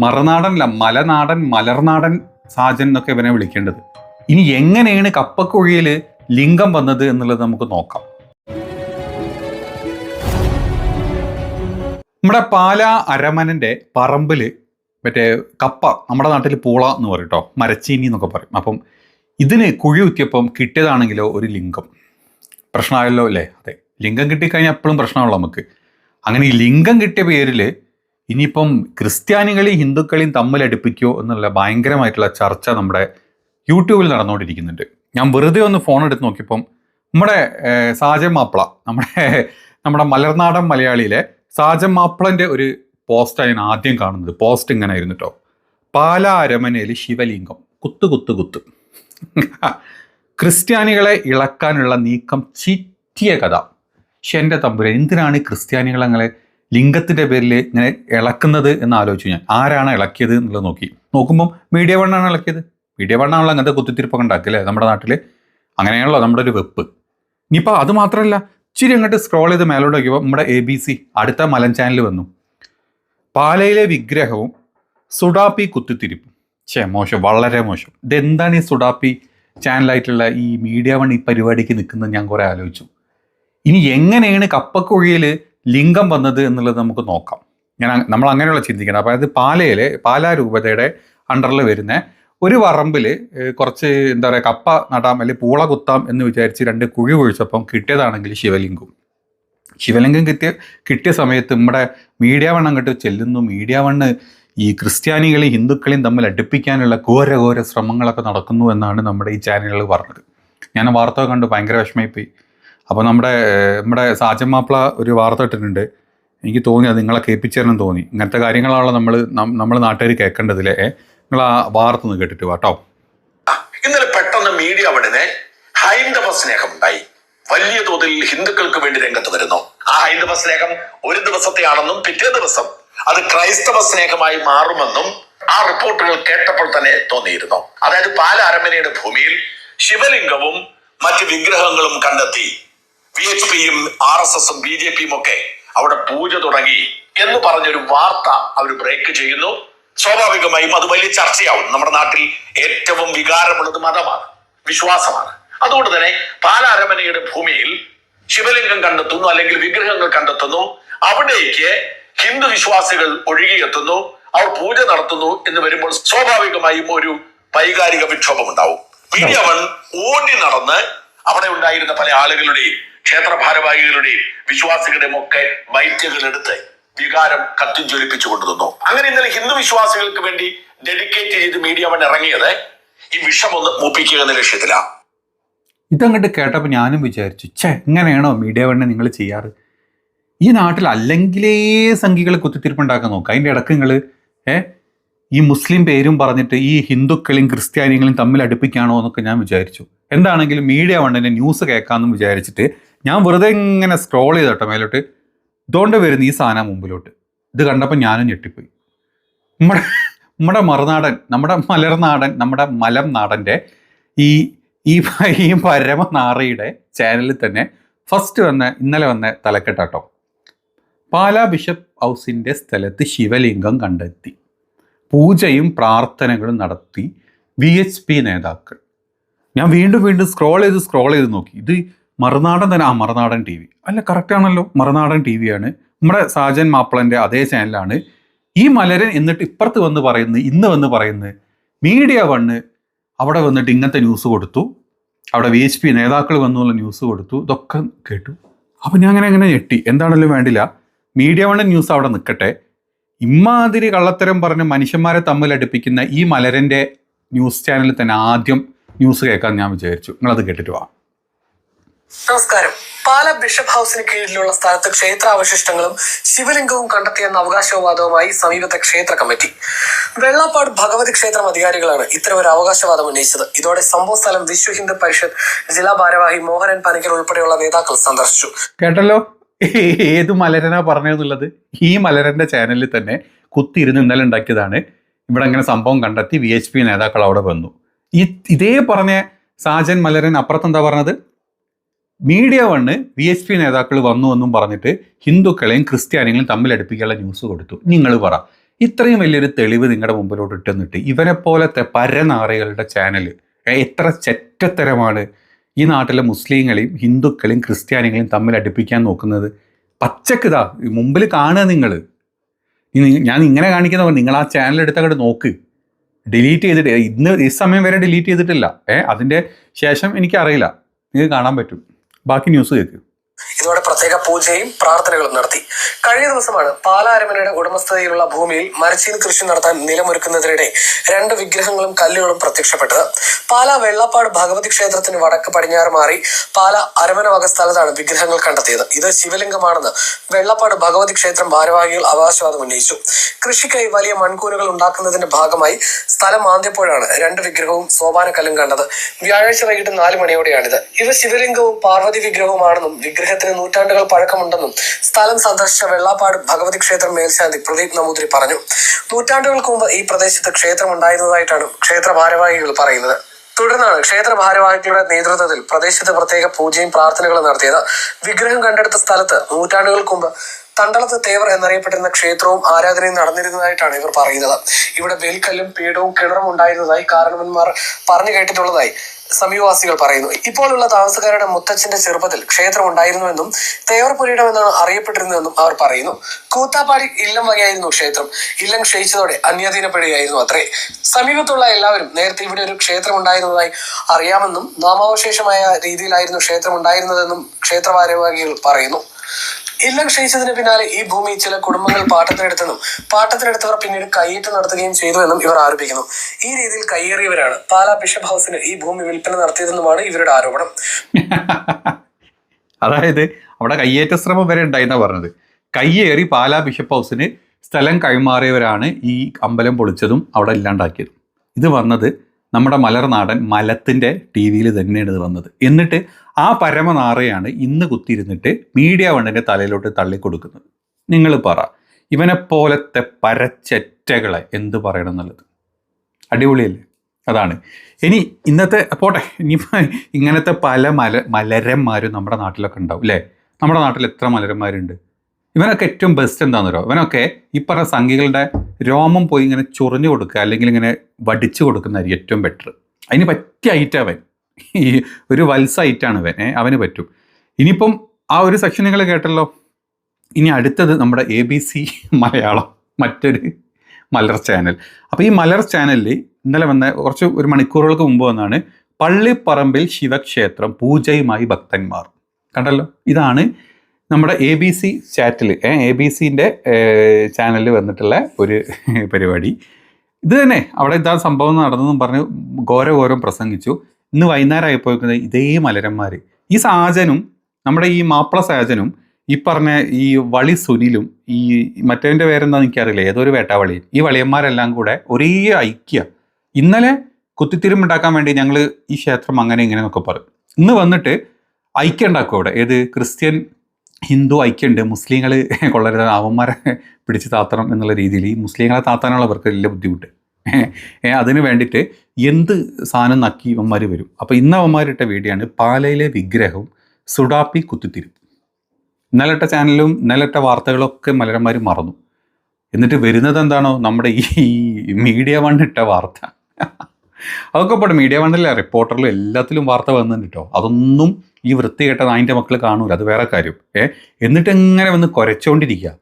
മറുനാടനല്ല മലനാടൻ മലർനാടൻ സാജൻ എന്നൊക്കെ ഇവനെ വിളിക്കേണ്ടത്. ഇനി എങ്ങനെയാണ് കപ്പക്കുഴിയിൽ ലിംഗം വന്നത് എന്നുള്ളത് നമുക്ക് നോക്കാം. നമ്മുടെ പാല അരമനന്റെ പറമ്പിൽ മറ്റേ കപ്പ നമ്മുടെ നാട്ടിൽ പൂള എന്ന് പറയും കേട്ടോ മരച്ചീനി എന്നൊക്കെ പറയും. അപ്പം ഇതിന് കുഴി കുത്തിയപ്പം കിട്ടിയതാണെങ്കിലോ ഒരു ലിംഗം. പ്രശ്നമായല്ലോ അല്ലേ? അതെ. ലിംഗം കിട്ടിക്കഴിഞ്ഞാൽ എപ്പോഴും പ്രശ്നമാണല്ലോ നമുക്ക്. അങ്ങനെ ഈ ലിംഗം കിട്ടിയ പേരിൽ ഇനിയിപ്പം ക്രിസ്ത്യാനികളെയും ഹിന്ദുക്കളെയും തമ്മിൽ അടുപ്പിക്കോ എന്നുള്ള ഭയങ്കരമായിട്ടുള്ള ചർച്ച നമ്മുടെ യൂട്യൂബിൽ നടന്നുകൊണ്ടിരിക്കുന്നുണ്ട്. ഞാൻ വെറുതെ ഒന്ന് ഫോൺ എടുത്ത് നോക്കിയപ്പം നമ്മുടെ സാജൻ മാപ്പിള നമ്മുടെ നമ്മുടെ മലർനാടൻ മലയാളിയിലെ സാജൻ മാപ്പിളന്റെ ഒരു പോസ്റ്റാണ് ഞാൻ ആദ്യം കാണുന്നത്. പോസ്റ്റ് ഇങ്ങനെ ആയിരുന്നു കേട്ടോ പാല അരമനയിൽ ശിവലിംഗം. കുത്ത് കുത്ത് കുത്ത്. ക്രിസ്ത്യാനികളെ ഇളക്കാനുള്ള നീക്കം ചിറ്റിയ കഥ. പക്ഷെ തമ്പുര എന്തിനാണ് ഈ ലിംഗത്തിന്റെ പേരിൽ ഇങ്ങനെ ഇളക്കുന്നത് എന്ന് ആലോചിച്ചു ഞാൻ. ആരാണ് ഇളക്കിയത് എന്നുള്ളത് നോക്കി. നോക്കുമ്പം മീഡിയ വണ്ണാണ് ഇളക്കിയത്. മീഡിയ വണ്ണാണല്ലോ അങ്ങനത്തെ കുത്തിത്തിരിപ്പൊക്കെ ഉണ്ടാക്കില്ലേ നമ്മുടെ നാട്ടിൽ അങ്ങനെയാണല്ലോ നമ്മുടെ ഒരു വെപ്പ്. ഇനിയിപ്പോൾ അത് മാത്രമല്ല ഇച്ചിരി അങ്ങോട്ട് സ്ക്രോൾ ചെയ്ത് മേലോട്ട് നോക്കിയപ്പോൾ നമ്മുടെ എ ബി സി അടുത്ത മലൻ ചാനൽ വന്നു. പാലയിലെ വിഗ്രഹവും സുഡാപ്പി കുത്തിത്തിരിപ്പും. ഛേ മോശം വളരെ മോശം. ഇതെന്താണ് ഈ സുഡാപ്പി ചാനലായിട്ടുള്ള ഈ മീഡിയ വൺ ഈ പരിപാടിക്ക് നിൽക്കുന്നത് ഞാൻ കുറേ ആലോചിച്ചു. ഇനി എങ്ങനെയാണ് കപ്പക്കുഴിയിൽ ലിംഗം വന്നത് എന്നുള്ളത് നമുക്ക് നോക്കാം. ഞാൻ നമ്മൾ അങ്ങനെയുള്ള ചിന്തിക്കണം. അപ്പോൾ അത് പാലയിലെ പാലാ രൂപതയുടെ അണ്ടറിൽ വരുന്ന ഒരു വറമ്പിൽ കുറച്ച് എന്താ പറയുക കപ്പ നടാം അല്ലെങ്കിൽ പൂള കുത്താം എന്ന് വിചാരിച്ച് രണ്ട് കുഴി കുഴിച്ചപ്പം കിട്ടിയതാണെങ്കിൽ ശിവലിംഗം. ശിവലിംഗം കിട്ടിയ കിട്ടിയ സമയത്ത് നമ്മുടെ മീഡിയ വൺ അങ്ങോട്ട് ചെല്ലുന്നു. മീഡിയ വണ്ണ് ഈ ക്രിസ്ത്യാനികളെയും ഹിന്ദുക്കളെയും തമ്മിൽ അടുപ്പിക്കാനുള്ള ഘോര ഘോര ശ്രമങ്ങളൊക്കെ നടക്കുന്നു എന്നാണ് നമ്മുടെ ഈ ചാനലുകൾ പറഞ്ഞത്. ഞാൻ വാർത്ത കണ്ട് ഭയങ്കര വിഷമമായിപ്പോയി അപ്പോൾ നമ്മുടെ നമ്മുടെ സാജൻ മാപ്പിള ഒരു വാർത്ത ഇട്ടിട്ടുണ്ട്. എനിക്ക് തോന്നി അത് നിങ്ങളെ കേൾപ്പിച്ചേരണം തോന്നി. ഇങ്ങനത്തെ കാര്യങ്ങളാണല്ലോ നമ്മൾ നമ്മൾ നാട്ടുകാർ കേൾക്കേണ്ടതില്ലേ നിങ്ങൾ ആ വാർത്ത ഒന്ന് കേട്ടിട്ട് ഇന്നലെ പെട്ടെന്ന് മീഡിയ അവിടുന്ന് ഹൈന്ദവ സ്നേഹം ഉണ്ടായി. വലിയ തോതിൽ ഹിന്ദുക്കൾക്ക് വേണ്ടി രംഗത്ത് വരുന്നു. ആ ഹൈന്ദവ സ്നേഹം ഒരു ദിവസത്തെയാണെന്നും പിറ്റേ ദിവസം അത് ക്രൈസ്തവ സ്നേഹമായി മാറുമെന്നും ആ റിപ്പോർട്ടുകൾ കേട്ടപ്പോൾ തന്നെ തോന്നിയിരുന്നു. അതായത് പാല അരമനയുടെ ഭൂമിയിൽ ശിവലിംഗവും മറ്റ് വിഗ്രഹങ്ങളും കണ്ടെത്തി. വി എച്ച് പിയും ആർ എസ് എസും ബി ജെ പിയും ഒക്കെ അവിടെ പൂജ തുടങ്ങി എന്ന് പറഞ്ഞൊരു വാർത്ത അവർ ബ്രേക്ക് ചെയ്യുന്നു. സ്വാഭാവികമായും അത് വലിയ ചർച്ചയാവും. നമ്മുടെ നാട്ടിൽ ഏറ്റവും വികാരമുള്ളത് മതമാണ് വിശ്വാസമാണ്. അതുകൊണ്ട് തന്നെ പാലാരമനയുടെ ഭൂമിയിൽ ശിവലിംഗം കണ്ടെത്തുന്നു അല്ലെങ്കിൽ വിഗ്രഹങ്ങൾ കണ്ടെത്തുന്നു. അവിടേക്ക് ഹിന്ദു വിശ്വാസികൾ ഒഴുകിയെത്തുന്നു. അവർ പൂജ നടത്തുന്നു എന്ന് വരുമ്പോൾ സ്വാഭാവികമായും ഒരു വൈകാരിക വിക്ഷോഭം ഉണ്ടാവും മീഡിയ വൺ ഓടി നടന്ന് അവിടെ ഉണ്ടായിരുന്ന പല ആളുകളുടെയും ക്ഷേത്ര ഭാരവാഹികളുടെയും വിശ്വാസികളുടെയും ഒക്കെ ബൈറ്റുകൾ എടുത്ത് വികാരം കത്തിജ്വലിപ്പിച്ചു കൊണ്ടുവന്നു അങ്ങനെ ഇന്നലെ ഹിന്ദു വിശ്വാസികൾക്ക് വേണ്ടി ഡെഡിക്കേറ്റ് ചെയ്ത് മീഡിയ വൺ ഇറങ്ങിയത് ഈ വിഷം ഒന്ന് മൂപ്പിക്കുക എന്ന ലക്ഷ്യത്തിലാണ് ഇതങ്ങോട്ട് കേട്ടപ്പോൾ ഞാനും വിചാരിച്ചു ഛേ എങ്ങനെയാണോ മീഡിയ വണ്ണെ നിങ്ങൾ ചെയ്യാറ്? ഈ നാട്ടിൽ അല്ലെങ്കിലേ സംഖ്യകൾ കുത്തിത്തിരിപ്പുണ്ടാക്കാൻ നോക്കുക അതിന്റെ ഇടയ്ക്ക് നിങ്ങൾ ഏ ഈ മുസ്ലിം പേരും പറഞ്ഞിട്ട് ഈ ഹിന്ദുക്കളെയും ക്രിസ്ത്യാനികളെയും തമ്മിൽ അടുപ്പിക്കാണോ എന്നൊക്കെ ഞാൻ വിചാരിച്ചു. എന്താണെങ്കിലും മീഡിയ വണ്ണിന്റെ ന്യൂസ് കേൾക്കാമെന്ന് വിചാരിച്ചിട്ട് ഞാൻ വെറുതെ ഇങ്ങനെ സ്ക്രോൾ ചെയ്തോട്ടെ മേലോട്ട്. ഇതുകൊണ്ട് വരുന്ന ഈ സാധനം മുമ്പിലോട്ട്. ഇത് കണ്ടപ്പോൾ ഞാനും ഞെട്ടിപ്പോയി. നമ്മുടെ നമ്മുടെ മറുനാടൻ നമ്മുടെ മലർനാടൻ നമ്മുടെ മലം നാടന്റെ ഈ ഈ ഈ പരമനാറയുടെ ചാനലിൽ തന്നെ ഫസ്റ്റ് വന്ന ഇന്നലെ വന്ന തലക്കെട്ടാട്ടോ. പാലാ ബിഷപ്പ് ഹൗസിന്റെ സ്ഥലത്ത് ശിവലിംഗം കണ്ടെത്തി. പൂജയും പ്രാർത്ഥനകളും നടത്തി വി എച്ച് പി നേതാക്കൾ. ഞാൻ വീണ്ടും വീണ്ടും സ്ക്രോൾ ചെയ്ത് സ്ക്രോൾ ചെയ്ത് നോക്കി. ഇത് മറുനാടൻ തന്നെ ആ മറുനാടൻ ടി വി. അല്ല കറക്റ്റ് ആണല്ലോ. മറുനാടൻ ടി വിയാണ് നമ്മുടെ സാജൻ മാപ്പിളന്റെ അതേ ചാനലാണ് ഈ മലരൻ എന്നിട്ട് ഇപ്പുറത്ത് വന്ന് പറയുന്നത് ഇന്ന് വന്ന് പറയുന്നത് മീഡിയ വണ്ണ് അവിടെ വന്നിട്ട് ഇങ്ങനത്തെ ന്യൂസ് കൊടുത്തു. അവിടെ വി എച്ച് പി നേതാക്കൾ വന്നുള്ള ന്യൂസ് കൊടുത്തു. ഇതൊക്കെ കേട്ടു. അപ്പം ഞാൻ അങ്ങനെ അങ്ങനെ ഞെട്ടി. എന്താണല്ലോ വേണ്ടില്ല. മീഡിയ വണ്ണ ന്യൂസ് അവിടെ നിൽക്കട്ടെ ഇമാതിരി കള്ളത്തരം പറഞ്ഞ് മനുഷ്യന്മാരെ തമ്മിൽ അടുപ്പിക്കുന്ന ഈ മലരന്റെ ന്യൂസ് ചാനലിൽ തന്നെ ആദ്യം ന്യൂസ് കേൾക്കാൻ ഞാൻ വിചാരിച്ചു. നിങ്ങളത് കേട്ടിട്ട് വാ. നമസ്കാരം. പാല ബിഷപ്പ് ഹൗസിന് കീഴിലുള്ള സ്ഥലത്ത് ക്ഷേത്രാവശിഷ്ടങ്ങളും ശിവലിംഗവും കണ്ടെത്തിയെന്ന അവകാശവാദവുമായി സമീപത്തെ ക്ഷേത്ര കമ്മിറ്റി. വെള്ളാപ്പാട് ഭഗവതി ക്ഷേത്രം അധികാരികളാണ് ഇത്തരം ഒരു അവകാശവാദം ഉന്നയിച്ചത്. ഇതോടെ സംഭവ സ്ഥലം വിശ്വ ഹിന്ദു പരിഷത്ത് ജില്ലാ ഭാരവാഹി മോഹനൻ പനിക്കൽ ഉൾപ്പെടെയുള്ള നേതാക്കൾ സന്ദർശിച്ചു. കേട്ടല്ലോ? ഏത് മലരനാ പറഞ്ഞതെന്നുള്ളത്? ഈ മലരന്റെ ചാനലിൽ തന്നെ കുത്തിയിരുന്ന് ഇന്നലെ ഉണ്ടാക്കിയതാണ്. ഇവിടെ അങ്ങനെ സംഭവം കണ്ടെത്തി വി എച്ച് പി നേതാക്കൾ അവിടെ വന്നു. ഈ ഇതേ പറഞ്ഞ സാജൻ മലരൻ അപ്പുറത്ത് എന്താ പറഞ്ഞത്? Media one B S P നേതാക്കൾ വന്നു എന്നും പറഞ്ഞിട്ട് ഹിന്ദുക്കളെയും ക്രിസ്ത്യാനികളെയും തമ്മിൽ അടുപ്പിക്കാനുള്ള ന്യൂസ് കൊടുത്തു. നിങ്ങൾ പറ. ഇത്രയും വലിയൊരു തെളിവ് നിങ്ങളുടെ മുമ്പിലോട്ട് ഇട്ടെന്നിട്ട് ഇവരെ പോലത്തെ പരനാറികളുടെ ചാനൽ എത്ര ചെറ്റത്തരമാണ് ഈ നാട്ടിലെ മുസ്ലിങ്ങളെയും ഹിന്ദുക്കളെയും ക്രിസ്ത്യാനികളെയും തമ്മിൽ അടുപ്പിക്കാൻ നോക്കുന്നത്? പച്ചക്കിതാ മുമ്പിൽ കാണുക നിങ്ങൾ ഞാൻ ഇങ്ങനെ കാണിക്കുന്ന നിങ്ങൾ ആ ചാനൽ എടുത്ത് അങ്ങോട്ട് നോക്ക്. ഡിലീറ്റ് ചെയ്തിട്ട് ഇന്ന് ഈ സമയം വരെ ഡിലീറ്റ് ചെയ്തിട്ടില്ല. ഏഹ് അതിന്റെ ശേഷം എനിക്കറിയില്ല. നിങ്ങൾക്ക് കാണാൻ പറ്റും. ബാക്കി ന്യൂസ് കേൾക്കും ഇതോടെ പ്രത്യേക പൂജയും പ്രാർത്ഥനകളും നടത്തി. കഴിഞ്ഞ ദിവസമാണ് പാലാ അരമനയുടെ ഉടമസ്ഥതയിലുള്ള ഭൂമിയിൽ മരച്ചീനി കൃഷി നടത്താൻ നിലമൊരുക്കുന്നതിനിടെ രണ്ട് വിഗ്രഹങ്ങളും കല്ലുകളും പ്രത്യക്ഷപ്പെട്ടത്. പാലാ വെള്ളപ്പാട് ഭഗവതി ക്ഷേത്രത്തിന് വടക്ക് പടിഞ്ഞാറ് മാറി പാലാ അരമന വക സ്ഥലത്താണ് വിഗ്രഹങ്ങൾ കണ്ടെത്തിയത്. ഇത് ശിവലിംഗമാണെന്ന് വെള്ളപ്പാട് ഭഗവതി ക്ഷേത്രം ഭാരവാഹികൾ അവകാശവാദം ഉന്നയിച്ചു. കൃഷിക്കായി വലിയ മൺകൂനുകൾ ഉണ്ടാക്കുന്നതിന്റെ ഭാഗമായി സ്ഥലം മാന്തിയപ്പോഴാണ് രണ്ട് വിഗ്രഹവും സോപാനക്കല്ലും കണ്ടത്. വ്യാഴാഴ്ച വൈകിട്ട് നാല് മണിയോടെയാണിത്. ഇവ ശിവലിംഗവും പാർവതി വിഗ്രഹവുമാണെന്നും വിഗ്രഹത്തിന് നൂറ്റാണ്ടുകൾ പഴക്കമുണ്ടെന്നും സ്ഥലം സന്ദർശിച്ച വെള്ളാപ്പാട് ഭഗവതി ക്ഷേത്രം മേൽശാന്തി പ്രദീപ് നമ്പൂതിരി പറഞ്ഞു. നൂറ്റാണ്ടുകൾക്ക് മുമ്പ് ഈ പ്രദേശത്ത് ക്ഷേത്രം ഉണ്ടായിരുന്നതായിട്ടാണ് ക്ഷേത്ര ഭാരവാഹികൾ പറയുന്നത്. തുടർന്നാണ് ക്ഷേത്ര ഭാരവാഹികളുടെ നേതൃത്വത്തിൽ പ്രദേശത്ത് പ്രത്യേക പൂജയും പ്രാർത്ഥനകളും നടത്തിയത്. വിഗ്രഹം കണ്ടെടുത്ത സ്ഥലത്ത് നൂറ്റാണ്ടുകൾക്ക് മുമ്പ് തണ്ടളത്ത് തേവർ എന്നറിയപ്പെട്ടിരുന്ന ക്ഷേത്രവും ആരാധനയും നടന്നിരുന്നതായിട്ടാണ് ഇവർ പറയുന്നത്. ഇവിടെ വേൽക്കല്ലും പീഠവും കിണറും ഉണ്ടായിരുന്നതായി കാരണവന്മാർ പറഞ്ഞു കേട്ടിട്ടുള്ളതായി. സമീപവാസികൾ പറയുന്നു. ഇപ്പോഴുള്ള താമസക്കാരുടെ മുത്തച്ഛന്റെ ചെറുപ്പത്തിൽ ക്ഷേത്രം ഉണ്ടായിരുന്നുവെന്നും തേവർപുരയിടം എന്നാണ് അറിയപ്പെട്ടിരുന്നതെന്നും അവർ പറയുന്നു. കൂത്താപ്പാടി ഇല്ലം വകയായിരുന്നു ക്ഷേത്രം. ഇല്ലം ക്ഷയിച്ചതോടെ അന്യാധീനപ്പെടുകയായിരുന്നു അത്രേ. സമീപത്തുള്ള എല്ലാവരും നേരത്തെ ഇവിടെ ഒരു ക്ഷേത്രം ഉണ്ടായിരുന്നതായി അറിയാമെന്നും നാമാവശേഷമായ രീതിയിലായിരുന്നു ക്ഷേത്രം ഉണ്ടായിരുന്നതെന്നും ക്ഷേത്രഭാരവാഹികൾ പറയുന്നു. ഇല്ലം ക്ഷയിച്ചതിന് പിന്നാലെ ഈ ഭൂമി ചില കുടുംബങ്ങൾ പാട്ടത്തിനെടുത്തെന്നും പാട്ടത്തിനെടുത്തവർ പിന്നീട് കയ്യേറ്റം നടത്തുകയും ചെയ്തുവെന്നും ഇവർ ആരോപിക്കുന്നു. ഈ രീതിയിൽ കയ്യേറിയവരാണ്. പാലാ ബിഷപ്പ് ഹൗസിന് ഈ ഭൂമി വിൽപ്പന നടത്തിയതെന്നുമാണ് ഇവരുടെ ആരോപണം. അതായത് അവിടെ കയ്യേറ്റ ശ്രമം വരെ ഉണ്ടായിന്നാ പറഞ്ഞത്. കയ്യേറി പാലാ ബിഷപ്പ് ഹൗസിന് സ്ഥലം കൈമാറിയവരാണ് ഈ അമ്പലം പൊളിച്ചതും അവിടെ ഇല്ലാണ്ടാക്കിയതും. ഇത് വന്നത് നമ്മുടെ മലർനാടൻ മലത്തിന്റെ ടി വിയിൽ തന്നെയാണ് ഇത് വന്നത്. എന്നിട്ട് ആ പരമനാറയാണ് ഇന്ന് കുത്തിയിരുന്നിട്ട് മീഡിയ വണ്ണിന്റെ തലയിലോട്ട് തള്ളിക്കൊടുക്കുന്നത്. നിങ്ങൾ പറ ഇവനെ പോലത്തെ പരച്ചെറ്റകളെ എന്ത് പറയണം എന്നുള്ളത്? അടിപൊളിയല്ലേ? അതാണ്. ഇനി ഇന്നത്തെ പോട്ടെ ഇനി ഇങ്ങനത്തെ പല മല മലരന്മാരും നമ്മുടെ നാട്ടിലൊക്കെ ഉണ്ടാവും അല്ലേ? നമ്മുടെ നാട്ടിൽ എത്ര മലരന്മാരുണ്ട്? ഇവനൊക്കെ ഏറ്റവും ബെസ്റ്റ് എന്താണെന്ന് ഇവനൊക്കെ ഈ പറഞ്ഞ സംഖ്യകളുടെ രോമം പോയി ഇങ്ങനെ ചൊറിഞ്ഞു കൊടുക്കുക അല്ലെങ്കിൽ ഇങ്ങനെ വടിച്ചു കൊടുക്കുന്നതായിരിക്കും ഏറ്റവും ബെറ്റർ അതിന് പറ്റിയ ഐറ്റം അവൻ. ഈ ഒരു വത്സായിട്ടാണ് അവൻ. അവന് പറ്റും. ഇനിയിപ്പം ആ ഒരു സെക്ഷൻ നിങ്ങൾ കേട്ടല്ലോ. ഇനി അടുത്തത് നമ്മുടെ എ ബി സി മലയാളം മറ്റൊരു മലർ ചാനൽ അപ്പോൾ ഈ മലർ ചാനലിൽ ഇന്നലെ വന്ന കുറച്ച് ഒരു മണിക്കൂറുകൾക്ക് മുമ്പ് വന്നാണ് പള്ളിപ്പറമ്പിൽ ശിവക്ഷേത്രം പൂജയുമായി ഭക്തന്മാർ. കണ്ടല്ലോ? ഇതാണ് നമ്മുടെ എ ബി സി ചാറ്റിൽ എ ബി സിന്റെ ചാനലിൽ വന്നിട്ടുള്ള ഒരു പരിപാടി. ഇത് തന്നെ അവിടെ ഇതാ സംഭവം നടന്നെന്നും പറഞ്ഞ് ഘോരഘോരം പ്രസംഗിച്ചു. ഇന്ന് വൈകുന്നേരം ആയിപ്പോയിരിക്കുന്നത് ഇതേ മലരന്മാർ ഈ സാജനും നമ്മുടെ ഈ മാപ്പിള സാജനും ഈ പറഞ്ഞ ഈ വളി സുനിലും ഈ മറ്റേതിന്റെ പേരെന്താ എനിക്കറിയില്ല ഏതൊരു വേട്ടാവളി ഈ വളിയന്മാരെല്ലാം കൂടെ ഒരേ ഐക്യ. ഇന്നലെ കുത്തിത്തിരിമ്പുണ്ടാക്കാൻ വേണ്ടി ഞങ്ങൾ ഈ ക്ഷേത്രം അങ്ങനെ ഇങ്ങനെ എന്നൊക്കെ പറയും. ഇന്ന് വന്നിട്ട് ഐക്യം ഉണ്ടാക്കും അവിടെ. ഏത് ക്രിസ്ത്യൻ ഹിന്ദു ഐക്യമുണ്ട് മുസ്ലിങ്ങൾ കൊള്ളരുത് അവന്മാരെ പിടിച്ച് താത്തണം എന്നുള്ള രീതിയിൽ ഈ മുസ്ലിങ്ങളെ താത്താനുള്ളവർക്ക് വലിയ ബുദ്ധിമുട്ട്. അതിന് വേണ്ടിയിട്ട് എന്ത് സാധനം നക്കി അവന്മാർ വരും? അപ്പോൾ ഇന്ന് അവന്മാരിട്ട ആണ് പാലയിലെ വിഗ്രഹവും സുഡാപ്പി കുത്തിത്തിരും ഇന്നലെട്ട ചാനലും ഇന്നലെ ഇട്ട വാർത്തകളൊക്കെ മലരന്മാർ മറന്നു. എന്നിട്ട് വരുന്നത് എന്താണോ? നമ്മുടെ ഈ മീഡിയ വണ്ണിട്ട വാർത്ത. അതൊക്കെ പോട്ടെ മീഡിയ വണ്ണിലെ റിപ്പോർട്ടറിലും എല്ലാത്തിലും വാർത്ത വന്നിട്ടുണ്ട് കേട്ടോ അതൊന്നും ഈ വൃത്തികെട്ടത് അതിന്റെ മക്കൾ കാണൂല അത് വേറെ കാര്യം. ഏ എന്നിട്ട് എങ്ങനെ വന്ന് കുരച്ചുകൊണ്ടിരിക്കുക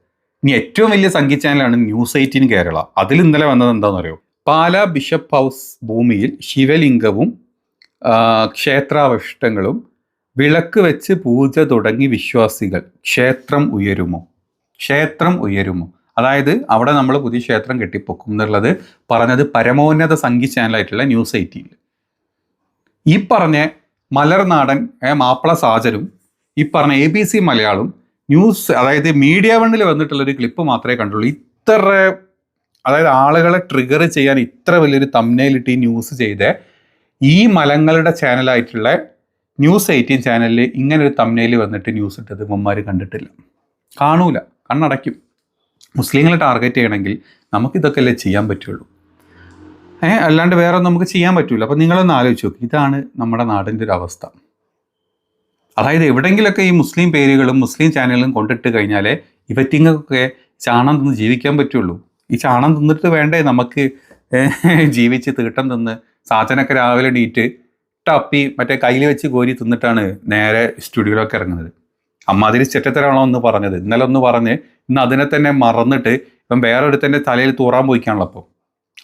ഇനി ഏറ്റവും വലിയ സംഗീത ചാനലാണ് ന്യൂസ് എയ്റ്റീൻ കേരള. അതിൽ ഇന്നലെ വന്നത് എന്താണെന്ന് അറിയോ പാലാ ബിഷപ്പ് ഹൗസ് ഭൂമിയിൽ ശിവലിംഗവും ക്ഷേത്രാവശിഷ്ടങ്ങളും വിളക്ക് വെച്ച് പൂജ തുടങ്ങി വിശ്വാസികൾ. ക്ഷേത്രം ഉയരുമോ? ക്ഷേത്രം ഉയരുമോ? അതായത് അവിടെ നമ്മൾ പുതിയ ക്ഷേത്രം കെട്ടിപ്പൊക്കും എന്നുള്ളത് പറഞ്ഞത് പരമോന്നത സംഗീത ചാനലായിട്ടുള്ള ന്യൂസ് ഐറ്റിയിൽ. ഈ പറഞ്ഞ മലർനാടൻ മാപ്പിള സാജനും ഈ പറഞ്ഞ A B C Malayalam news അതായത് മീഡിയ വണ്ണിൽ വന്നിട്ടുള്ള ഒരു ക്ലിപ്പ് മാത്രമേ കണ്ടുള്ളൂ. ഇത്ര അതായത് ആളുകളെ ട്രിഗർ ചെയ്യാൻ ഇത്ര വലിയൊരു തമ്മിലിട്ട് ഈ ന്യൂസ് ചെയ്ത് ഈ മലങ്ങളുടെ ചാനലായിട്ടുള്ള ന്യൂസ് എയ്റ്റീൻ ചാനലിൽ ഇങ്ങനെ ഒരു തമ്മിൽ വന്നിട്ട് ന്യൂസ് ഇട്ടത് മുമ്മാർ കണ്ടിട്ടില്ല. കാണൂല കണ്ണടയ്ക്കും. മുസ്ലിങ്ങളെ ടാർഗറ്റ് ചെയ്യണമെങ്കിൽ നമുക്കിതൊക്കെ അല്ലേ ചെയ്യാൻ പറ്റുള്ളൂ. ഏ അല്ലാണ്ട് വേറെ നമുക്ക് ചെയ്യാൻ പറ്റില്ല അപ്പം നിങ്ങളൊന്ന് ആലോചിച്ച് നോക്കി ഇതാണ് നമ്മുടെ നാടിന്റെ ഒരു അവസ്ഥ. അതായത് എവിടെയെങ്കിലൊക്കെ ഈ മുസ്ലിം പേരുകളും മുസ്ലിം ചാനലുകളും കൊണ്ടിട്ട് കഴിഞ്ഞാൽ ഇവറ്റിങ്ങൊക്കെ ചാണം നിന്ന് ജീവിക്കാൻ പറ്റുള്ളൂ. ഈ ചാണം തിന്നിട്ട് വേണ്ടേ നമുക്ക്? ജീവിച്ച് തീട്ടം തിന്ന് സാധനമൊക്കെ രാവിലെ എണീറ്റ് ടപ്പി മറ്റേ കയ്യിൽ വെച്ച് കോരി തിന്നിട്ടാണ് നേരെ സ്റ്റുഡിയോയിലൊക്കെ ഇറങ്ങുന്നത്. അമ്മാതിരി ചെറ്റത്തരാണോ എന്ന് പറഞ്ഞത്. ഇന്നലെ ഒന്ന് പറഞ്ഞ് ഇന്ന് അതിനെ തന്നെ മറന്നിട്ട് ഇപ്പം വേറെ ഒരുത്തന്റെ തലയിൽ തൂറാൻ പോയിക്കാണല്ലോ അപ്പോൾ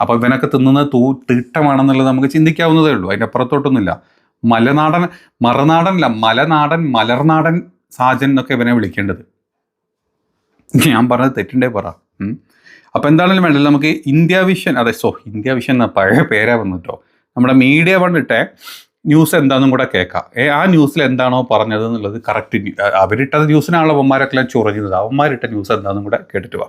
അപ്പോൾ ഇവനൊക്കെ തിന്നുന്നത് തൂ തീട്ടമാണെന്നുള്ളത് നമുക്ക് ചിന്തിക്കാവുന്നതേ ഉള്ളൂ. അതിന്റെ അപ്പുറത്തോട്ടൊന്നുമില്ല. മലനാടൻ മറനാടനല്ല മലനാടൻ മലർനാടൻ സാജൻ എന്നൊക്കെ ഇവനെ വിളിക്കേണ്ടത്. ഞാൻ പറഞ്ഞത് തെറ്റിന്റെ പറ. അപ്പോൾ അപ്പൊ എന്താണെങ്കിലും വേണ്ടത് നമുക്ക് ഇന്ത്യ വിഷൻ അതെ സോ ഇന്ത്യ വിഷൻ എന്ന പഴയ പേരാ വന്നിട്ടോ. നമ്മുടെ മീഡിയ വന്നിട്ട് ന്യൂസ് എന്താണെന്നും കൂടെ കേൾക്കാം. ഏ ആ ന്യൂസിൽ എന്താണോ പറഞ്ഞത് എന്നുള്ളത് കറക്റ്റ് അവരിട്ടത് ന്യൂസിനാണല്ലോ അവന്മാരൊക്കെ ചൊറിഞ്ഞത്. അവന്മാരിട്ട ന്യൂസ് എന്താണെന്നും കൂടെ കേട്ടിട്ട് വാ.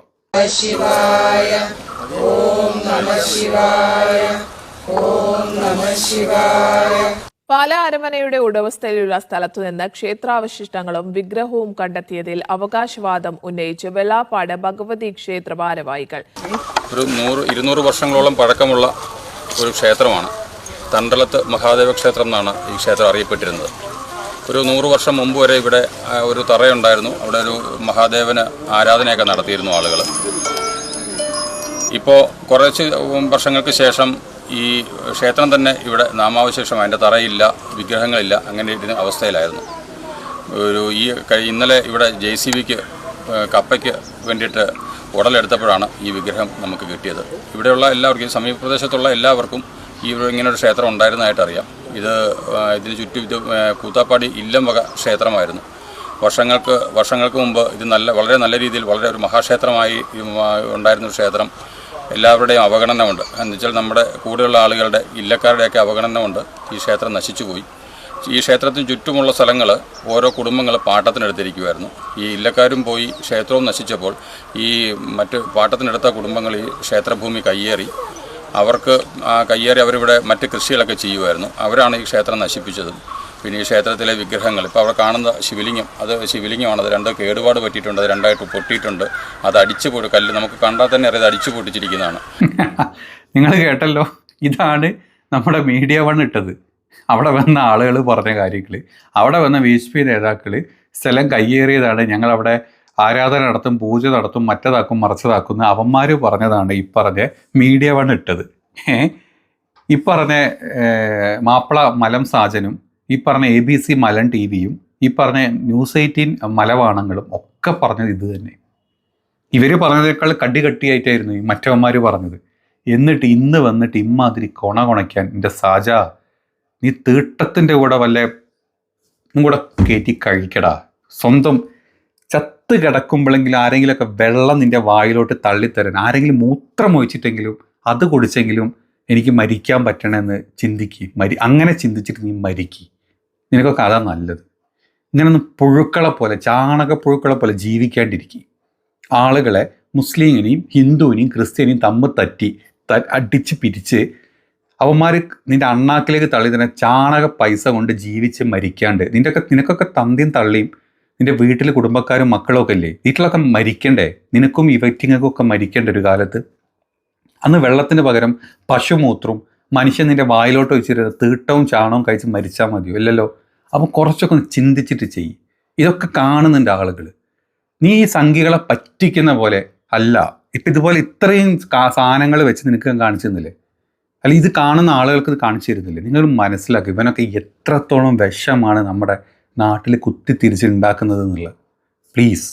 പാല അരമനയുടെ ഉടമസ്ഥയിലുള്ള സ്ഥലത്തുനിന്ന് ക്ഷേത്രാവശിഷ്ടങ്ങളും വിഗ്രഹവും കണ്ടെത്തിയതിൽ അവകാശവാദം ഉന്നയിച്ച് വെള്ളാപ്പാട് ഭഗവതി ക്ഷേത്ര ഭാരവാഹികൾ. ഒരു നൂറ് ഇരുന്നൂറ് വർഷങ്ങളോളം പഴക്കമുള്ള ഒരു ക്ഷേത്രമാണ്. തണ്ടലത്ത് മഹാദേവ ക്ഷേത്രം എന്നാണ് ഈ ക്ഷേത്രം അറിയപ്പെട്ടിരുന്നത്. ഒരു നൂറ് വർഷം മുമ്പ് വരെ ഇവിടെ ഒരു തറയുണ്ടായിരുന്നു. അവിടെ ഒരു മഹാദേവന് ആരാധനയൊക്കെ നടത്തിയിരുന്നു ആളുകൾ ഇപ്പോൾ കുറച്ച് വർഷങ്ങൾക്ക് ശേഷം ഈ ക്ഷേത്രം തന്നെ ഇവിടെ നാമാവശേഷം അതിന്റെ തറയില്ല വിഗ്രഹങ്ങളില്ല അങ്ങനെ ഇതിന് അവസ്ഥയിലായിരുന്നു. ഒരു ഈ ഇന്നലെ ഇവിടെ ജെ സി ബിക്ക് കപ്പയ്ക്ക് വേണ്ടിയിട്ട് ഉടലെടുത്തപ്പോഴാണ് ഈ വിഗ്രഹം നമുക്ക് കിട്ടിയത്. ഇവിടെയുള്ള എല്ലാവർക്കും ഈ സമീപ പ്രദേശത്തുള്ള എല്ലാവർക്കും ഈ ഇങ്ങനൊരു ക്ഷേത്രം ഉണ്ടായിരുന്നതായിട്ട് അറിയാം. ഇത് ഇതിന് ചുറ്റും ഇത് കൂത്താപ്പാടി ഇല്ലം വക ക്ഷേത്രമായിരുന്നു. വർഷങ്ങൾക്ക് വർഷങ്ങൾക്ക് മുമ്പ് ഇത് നല്ല വളരെ നല്ല രീതിയിൽ വളരെ ഒരു മഹാക്ഷേത്രമായി ഉണ്ടായിരുന്ന ക്ഷേത്രം. എല്ലാവരുടെയും അവഗണന ഉണ്ട് എന്ന് വെച്ചാൽ നമ്മുടെ കൂടെയുള്ള ആളുകളുടെ ഇല്ലക്കാരുടെയൊക്കെ അവഗണന ഉണ്ട് ഈ ക്ഷേത്രം നശിച്ചുപോയി ഈ ക്ഷേത്രത്തിന് ചുറ്റുമുള്ള സ്ഥലങ്ങൾ ഓരോ കുടുംബങ്ങൾ പാട്ടത്തിനെടുത്തിരിക്കുമായിരുന്നു ഈ ഇല്ലക്കാരും പോയി ക്ഷേത്രവും നശിച്ചപ്പോൾ ഈ മറ്റ് പാട്ടത്തിനെടുത്ത കുടുംബങ്ങൾ ഈ ക്ഷേത്രഭൂമി കയ്യേറി. അവർക്ക് കയ്യേറി അവരിവിടെ മറ്റ് കൃഷികളൊക്കെ ചെയ്യുമായിരുന്നു അവരാണ് ഈ ക്ഷേത്രം നശിപ്പിച്ചതും. പിന്നെ ഈ ക്ഷേത്രത്തിലെ വിഗ്രഹങ്ങൾ. ഇപ്പോൾ അവിടെ കാണുന്ന ശിവലിംഗം. അത് ശിവലിംഗമാണ്. അത് രണ്ട് കേടുപാട് പറ്റിയിട്ടുണ്ട്. അത് രണ്ടായിട്ട് പൊട്ടിയിട്ടുണ്ട്. അത് അടിച്ചു പൊടി കല്ല് നമുക്ക് കണ്ടാൽ തന്നെ അറിയാം അടിച്ചു പൊട്ടിച്ചിരിക്കുന്നതാണ്. നിങ്ങൾ കേട്ടല്ലോ? ഇതാണ് നമ്മുടെ മീഡിയ വൺ ഇട്ടത്. അവിടെ വന്ന ആളുകൾ പറഞ്ഞ കാര്യങ്ങൾ. അവിടെ വന്ന വി എച്ച് പി നേതാക്കൾ സ്ഥലം കയ്യേറിയതാണ്. ഞങ്ങളവിടെ ആരാധന നടത്തും പൂജ നടത്തും മറ്റതാക്കും മറച്ചതാക്കും എന്ന് അവന്മാർ പറഞ്ഞതാണ് ഈ പറഞ്ഞ മീഡിയ വൺ ഇട്ടത്? ഈ പറഞ്ഞ മാപ്പിള മലം സാജനും ഈ പറഞ്ഞ എ ബി സി മലൻ ടി വിയും ഈ പറഞ്ഞ ന്യൂസ് എയ്റ്റീൻ മലവാണങ്ങളും ഒക്കെ പറഞ്ഞത് ഇത് തന്നെ. ഇവർ പറഞ്ഞതിനേക്കാൾ കടി കട്ടിയായിട്ടായിരുന്നു ഈ മറ്റവന്മാർ പറഞ്ഞത്. എന്നിട്ട് ഇന്ന് വന്നിട്ട് ഇമ്മാതിരി കൊണ കൊണയ്ക്കാൻ എന്റെ സാജ നീ തീട്ടത്തിന്റെ കൂടെ വല്ല കൂടെ കയറ്റി കഴിക്കടാ. സ്വന്തം ചത്ത് കിടക്കുമ്പോഴെങ്കിലും ആരെങ്കിലുമൊക്കെ വെള്ളം നിന്റെ വായിലോട്ട് തള്ളിത്തരാൻ ആരെങ്കിലും മൂത്രം ഒഴിച്ചിട്ടെങ്കിലും അത് കുടിച്ചെങ്കിലും എനിക്ക് മരിക്കാൻ പറ്റണമെന്ന് ചിന്തിക്ക്. മരി അങ്ങനെ ചിന്തിച്ചിട്ട് നീ മരിക്കി. നിനക്കൊക്കെ അതാ നല്ലത്. ഇങ്ങനെ പുഴുക്കളെ പോലെ ചാണക പുഴുക്കളെ പോലെ ജീവിക്കാണ്ടിരിക്കും. ആളുകളെ മുസ്ലിങ്ങിനെയും ഹിന്ദുവിനെയും ക്രിസ്ത്യനെയും തമ്മിൽ തറ്റി അടിച്ച് പിരിച്ച് അവന്മാർ നിന്റെ അണ്ണാക്കിലേക്ക് തള്ളി തന്നെ ചാണക പൈസ കൊണ്ട് ജീവിച്ച് മരിക്കാണ്ട് നിന്റെയൊക്കെ നിനക്കൊക്കെ തന്തിയും തള്ളിയും നിന്റെ വീട്ടിൽ കുടുംബക്കാരും മക്കളൊക്കെ ഇല്ലേ? വീട്ടിലൊക്കെ മരിക്കണ്ടേ? നിനക്കും ഇവറ്റിങ്ങൾക്കും ഒക്കെ മരിക്കേണ്ട ഒരു കാലത്ത്. അന്ന് വെള്ളത്തിന് പകരം പശുമൂത്രവും മനുഷ്യൻ നിന്റെ വായിലോട്ട് വെച്ചിരുന്ന തീട്ടവും ചാണകവും കഴിച്ച് മരിച്ചാൽ മതിയോ? ഇല്ലല്ലോ. അപ്പം കുറച്ചൊക്കെ ഒന്ന് ചിന്തിച്ചിട്ട് ചെയ്യും. ഇതൊക്കെ കാണുന്നുണ്ട് ആളുകൾ നീ ഈ സംഖ്യകളെ പറ്റിക്കുന്ന പോലെ അല്ല. ഇപ്പം ഇതുപോലെ ഇത്രയും സാധനങ്ങൾ വെച്ച് നിനക്ക് കാണിച്ചു തന്നില്ലേ? അല്ല ഇത് കാണുന്ന ആളുകൾക്ക് ഇത് കാണിച്ചു തരുന്നില്ലേ? നിങ്ങൾ മനസ്സിലാക്കുക ഇവനൊക്കെ എത്രത്തോളം വിഷമാണ് നമ്മുടെ നാട്ടിൽ കുത്തി തിരിച്ചുണ്ടാക്കുന്നത് എന്നുള്ളത്. പ്ലീസ്